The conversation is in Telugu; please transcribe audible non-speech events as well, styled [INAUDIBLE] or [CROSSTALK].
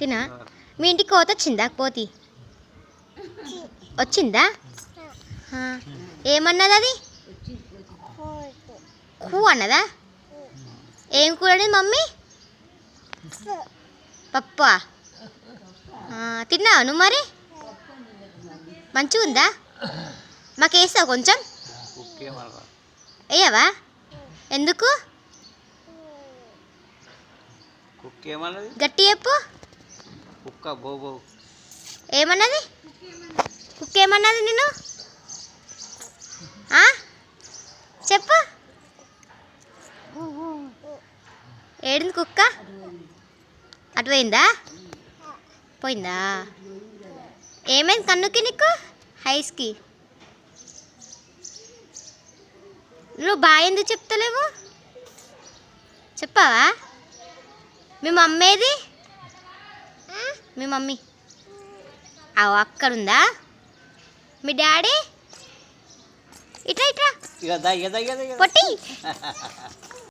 తినా మీ ఇంటికి కోత వచ్చిందా? కోతి వచ్చిందా? ఏమన్నది అది? కూ అన్నదా? ఏం కూరని మమ్మీ? పప్పా. తిన్నావా నువ్వు మరి? మంచిగా ఉందా? మాకు వేస్తావు కొంచెం? వేయవా? ఎందుకు? గట్టి చెప్పు. కుక్క బోబో ఏమన్నది? కుక్క ఏమన్నది నిన్ను చెప్పు. ఏడింది కుక్క? అటు పోయిందా? పోయిందా? ఏమైంది కన్నుకి నీకు? హైస్కి. నువ్వు బాగా ఎందుకు చెప్తలేవు? చెప్పావా? మీ మమ్మీ మీ మమ్మీ. అక్కడుందా? మీ డాడీ? ఇక దా. పొట్టి. [LAUGHS]